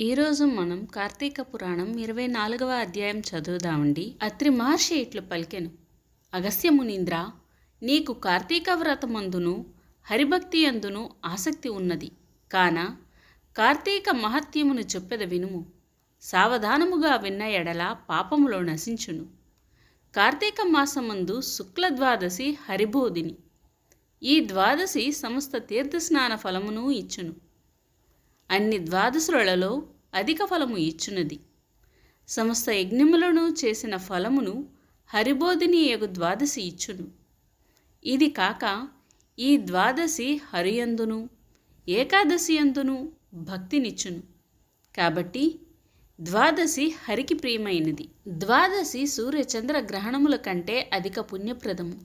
ఈరోజు మనం కార్తీక పురాణం ఇరవై నాలుగవ అధ్యాయం చదువుదామండి. అత్రి మహర్షి ఇట్లు పలికెను. అగస్త్య మునీంద్ర నీకు కార్తీక వ్రతమందును హరిభక్తి అందును ఆసక్తి ఉన్నది. కాన కార్తీక మహత్యమును చెప్పెద వినుము. సావధానముగా విన్న ఎడల పాపములో నశించును. కార్తీక మాసమందు శుక్ల ద్వాదశి హరిబోధిని ఈ ద్వాదశి సమస్త తీర్థస్నాన ఫలమును ఇచ్చును. అన్ని ద్వాదశులలో అధిక ఫలము ఇచ్చున్నది సమస్త యజ్ఞములను చేసిన ఫలమును హరిబోధిని యొక్క ద్వాదశి ఇచ్చును. ఇది కాక ఈ ద్వాదశి హరియందును ఏకాదశి ఎందును భక్తినిచ్చును. కాబట్టి ద్వాదశి హరికి ప్రియమైనది. ద్వాదశి సూర్యచంద్ర గ్రహణముల కంటే అధిక పుణ్యప్రదము.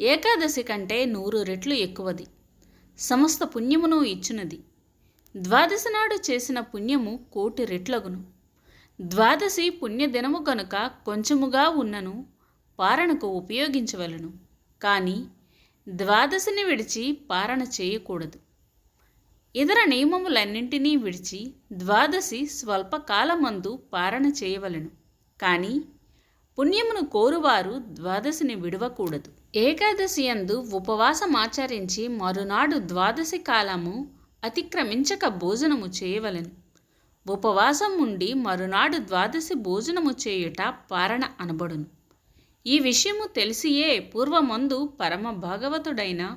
ఏకాదశి కంటే నూరు రెట్లు ఎక్కువది. సమస్త పుణ్యమును ఇచ్చునది. ద్వాదశి నాడు చేసిన పుణ్యము కోటి రెట్లగును. ద్వాదశి పుణ్యదినము కనుక కొంచెముగా ఉన్నను పారణకు ఉపయోగించవలను. కానీ ద్వాదశిని విడిచి పారణ చేయకూడదు. ఇతర నియమములన్నింటినీ విడిచి ద్వాదశి స్వల్పకాలమందు పారణ చేయవలను. కానీ పుణ్యమును కోరువారు ద్వాదశిని విడవకూడదు. ఏకాదశి యందు ఉపవాసమాచరించి మరునాడు ద్వాదశి కాలము అతిక్రమించక భోజనము చేయవలెను. ఉపవాసం ఉండి మరునాడు ద్వాదశి భోజనము చేయుట పారణ అనబడును. ఈ విషయము తెలిసియే పూర్వమందు పరమ భాగవతుడైన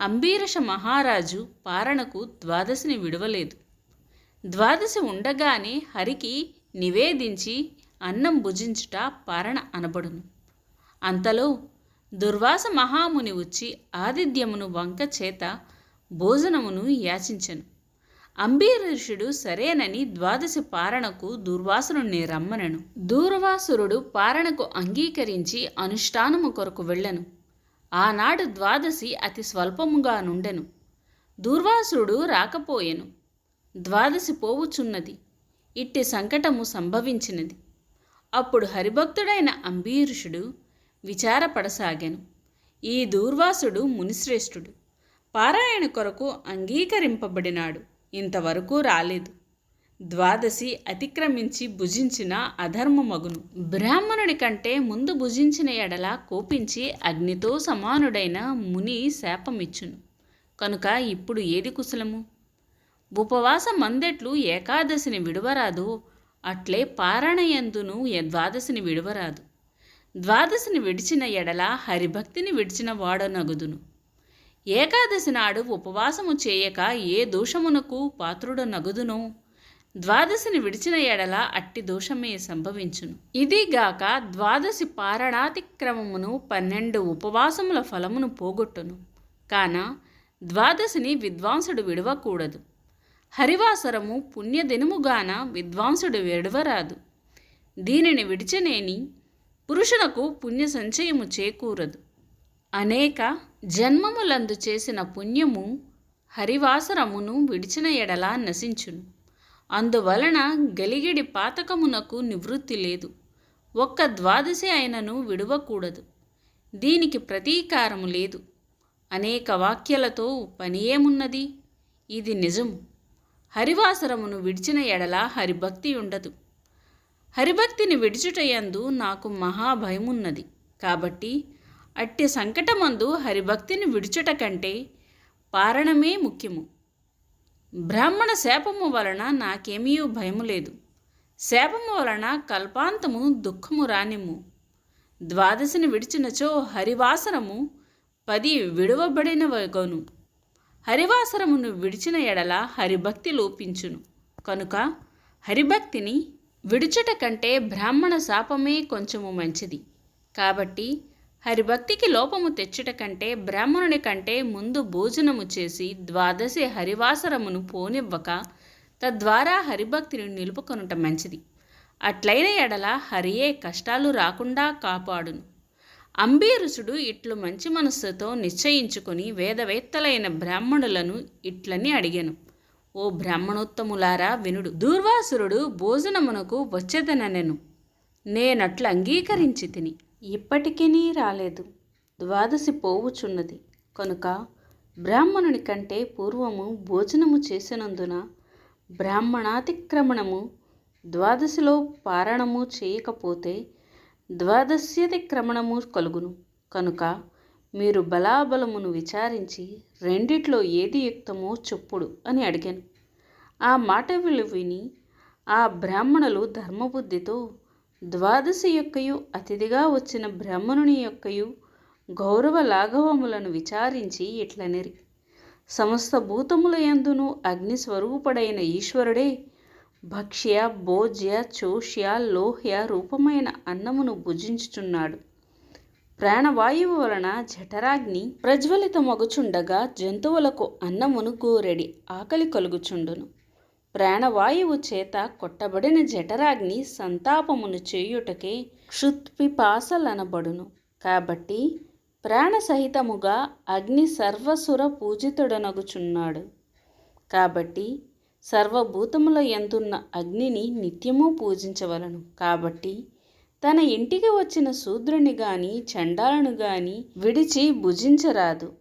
అంబీరష మహారాజు పారణకు ద్వాదశిని విడవలేదు. ద్వాదశి ఉండగానే హరికి నివేదించి అన్నం భుజించుట పారణ అనబడును. అంతలో దుర్వాస మహాముని వచ్చి ఆదిత్యమును వంక చేత భోజనమును యాచించెను. అంబీరుషుడు సరేనని ద్వాదశి పారణకు దుర్వాసురుణ్ణి రమ్మనను. దూర్వాసురుడు పారణకు అంగీకరించి అనుష్ఠానము కొరకు వెళ్ళను. ఆనాడు ద్వాదశి అతి స్వల్పముగా నుండెను. దూర్వాసురుడు రాకపోయెను. ద్వాదశి పోవుచున్నది. ఇట్టి సంకటము సంభవించినది. అప్పుడు హరిభక్తుడైన అంబీరుషుడు విచారపడసాగాను. ఈ దూర్వాసుడు మునిశ్రేష్ఠుడు. పారాయణ కొరకు అంగీకరింపబడినాడు. ఇంతవరకు రాలేదు. ద్వాదశి అతిక్రమించి భుజించిన అధర్మమగును. బ్రాహ్మణుడి కంటే ముందు భుజించిన ఎడల కోపించి అగ్నితో సమానుడైన ముని శాపమిచ్చును. కనుక ఇప్పుడు ఏది కుశలము? ఉపవాస మందెట్లు ఏకాదశిని విడవరాదు. అట్లే పారణయందును ద్వాదశిని విడవరాదు. ద్వాదశిని విడిచిన ఎడల హరిభక్తిని విడిచిన వాడనగుదును. ఏకాదశి నాడు ఉపవాసము చేయక ఏ దోషమునకు పాత్రుడు నగుదునో ద్వాదశిని విడిచిన ఎడల అట్టి దోషమే సంభవించును. ఇదిగాక ద్వాదశి పారణాతిక్రమమును పన్నెండు ఉపవాసముల ఫలమును పోగొట్టును. కాన ద్వాదశిని విద్వాంసుడు విడవకూడదు. హరివాసరము పుణ్యదినముగాన విద్వాంసుడు విడవరాదు. దీనిని విడిచనేని పురుషునకు పుణ్య సంచయము చేకూరదు. అనేక జన్మములందు చేసిన పుణ్యము హరివాసరమును విడిచిన ఎడలా నశించును. అందువలన గలిగిడి పాతకమునకు నివృత్తి లేదు. ఒక్క ద్వాదశి అయినను విడవకూడదు. దీనికి ప్రతీకారము లేదు. అనేక వాక్యలతో పని ఏమున్నది ఇది నిజము హరివాసరమును విడిచిన ఎడల హరిభక్తి ఉండదు. హరిభక్తిని విడిచుటయందు నాకు మహాభయమున్నది కాబట్టి అట్టి సంకటమందు హరిభక్తిని విడుచుట కంటే పారణమే ముఖ్యము. బ్రాహ్మణ శాపము వలన నాకేమీ భయము లేదు. శాపము వలన కల్పాంతము దుఃఖము రానిమ్ము. ద్వాదశిని విడిచినచో హరివాసరము పది విడువబడినవగను. హరివాసరమును విడిచిన ఎడల హరిభక్తి లోపించును. కనుక హరిభక్తిని విడుచుట కంటే బ్రాహ్మణ శాపమే కొంచెము మంచిది. కాబట్టి హరిభక్తికి లోపము తెచ్చుట కంటే బ్రాహ్మణుని కంటే ముందు భోజనము చేసి ద్వాదశి హరివాసరమును పోనివ్వక తద్వారా హరిభక్తిని నిలుపుకొనుట మంచిది. అట్లైన ఎడల హరియే కష్టాలు రాకుండా కాపాడును. అంబీరుసుడు ఇట్లు మంచి మనస్సుతో నిశ్చయించుకొని వేదవేత్తలైన బ్రాహ్మణులను ఇట్లని అడిగాను. ఓ బ్రాహ్మణోత్తములారా వినుడు దూర్వాసురుడు భోజనమునకు వచ్చేదనెను నేనట్లు అంగీకరించి తిని ఇప్పటికీ రాలేదు. ద్వాదశి పోవుచున్నది. కనుక బ్రాహ్మణుని కంటే పూర్వము భోజనము చేసినందున బ్రాహ్మణాతిక్రమణము ద్వాదశిలో పారణము చేయకపోతే ద్వాదశ్యతిక్రమణము కలుగును. కనుక మీరు బలాబలమును విచారించి రెండిట్లో ఏది యుక్తమో చెప్పుడు అని అడిగాను. ఆ మాట విని ఆ బ్రాహ్మణులు ధర్మబుద్ధితో ద్వాదశి యొక్కయు అతిథిగా వచ్చిన బ్రాహ్మణుని యొక్కయు గౌరవ లాఘవములను విచారించి ఇట్లనిరి సమస్త భూతముల యందును అగ్ని స్వరూపుడైన ఈశ్వరుడే భక్ష్య భోజ్య చోష్య లోహ్య రూపమైన అన్నమును భుజించుచున్నాడు. ప్రాణవాయువు వలన జఠరాగ్ని ప్రజ్వలితమగుచుండగా జంతువులకు అన్నమును గోరెడి ఆకలి కలుగుచుండును. ప్రాణవాయువు చేత కొట్టబడిన జఠరాగ్ని సంతాపమును చేయుటకే క్షుత్పిపాసలనబడును. కాబట్టి ప్రాణసహితముగా అగ్ని సర్వసుర పూజితుడనగుచున్నాడు. కాబట్టి సర్వభూతముల ఎందున్న అగ్నిని నిత్యము పూజించవలను. కాబట్టి తన ఇంటికి వచ్చిన శూద్రుని గాని చండాలను గాని విడిచి భుజించరాదు.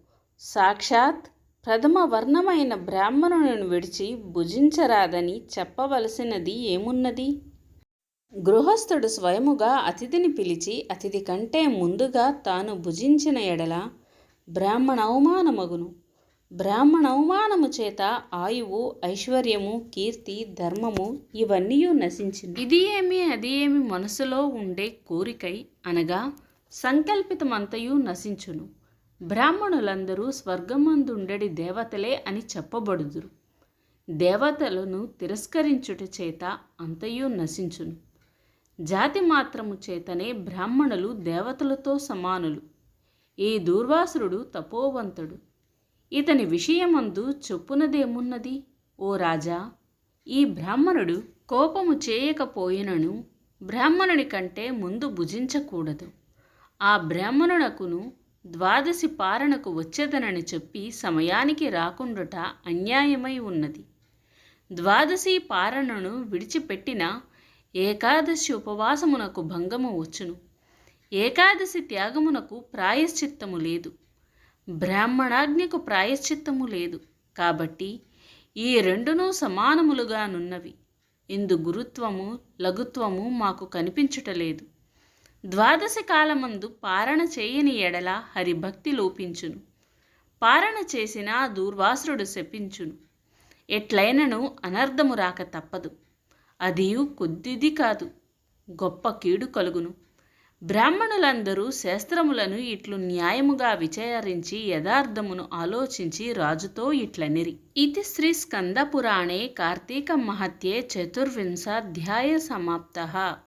సాక్షాత్ ప్రథమ వర్ణమైన బ్రాహ్మణులను విడిచి భుజించరాదని చెప్పవలసినది ఏమున్నది? గృహస్థుడు స్వయముగా అతిథిని పిలిచి అతిథి కంటే ముందుగా తాను భుజించిన ఎడల బ్రాహ్మణ అవమానమగును బ్రాహ్మణ అవమానము చేత ఆయువు ఐశ్వర్యము కీర్తి ధర్మము ఇవన్నీ నశించింది ఇది ఏమి అది ఏమి మనసులో ఉండే కోరికై అనగా సంకల్పితమంతయు నశించును. బ్రాహ్మణులందరూ స్వర్గమందుండడి దేవతలే అని చెప్పబడుదురు. దేవతలను తిరస్కరించుట చేత అంతయు నశించును. జాతి మాత్రము చేతనే బ్రాహ్మణులు దేవతలతో సమానులు. ఈ దూర్వాసురుడు తపోవంతుడు. ఇతని విషయమందు చెప్పునదేమున్నది? ఓ రాజా ఈ బ్రాహ్మణుడు కోపము చేయకపోయినను బ్రాహ్మణుని కంటే ముందు భుజించకూడదు. ఆ బ్రాహ్మణునకును ద్వాదశి పారణకు వచ్చేదనని చెప్పి సమయానికి రాకుండుట అన్యాయమై ఉన్నది. ద్వాదశి పారణను విడిచిపెట్టిన ఏకాదశి ఉపవాసమునకు భంగము వచ్చును. ఏకాదశి త్యాగమునకు ప్రాయశ్చిత్తము లేదు. బ్రాహ్మణాజ్ఞకు ప్రాయశ్చిత్తము లేదు. కాబట్టి ఈ రెండునూ సమానములుగానున్నవి. ఇందు గురుత్వము లఘుత్వము మాకు కనిపించుటలేదు ద్వాదశి కాలమందు పారణ చేయని ఎడల హరిభక్తి లోపించును. పారణ చేసిన దూర్వాసురుడు శపించును. ఎట్లైనను అనర్థము రాక తప్పదు. అదియు కొద్దిది కాదు. గొప్ప కీడు కలుగును. బ్రాహ్మణులందరూ శాస్త్రములను ఇట్లు న్యాయముగా విచారించి యథార్థమును ఆలోచించి రాజుతో ఇట్లనిరి. ఇది శ్రీ స్కందపురాణే కార్తీక మహత్యే చతుర్వింశాధ్యాయ సమాప్త.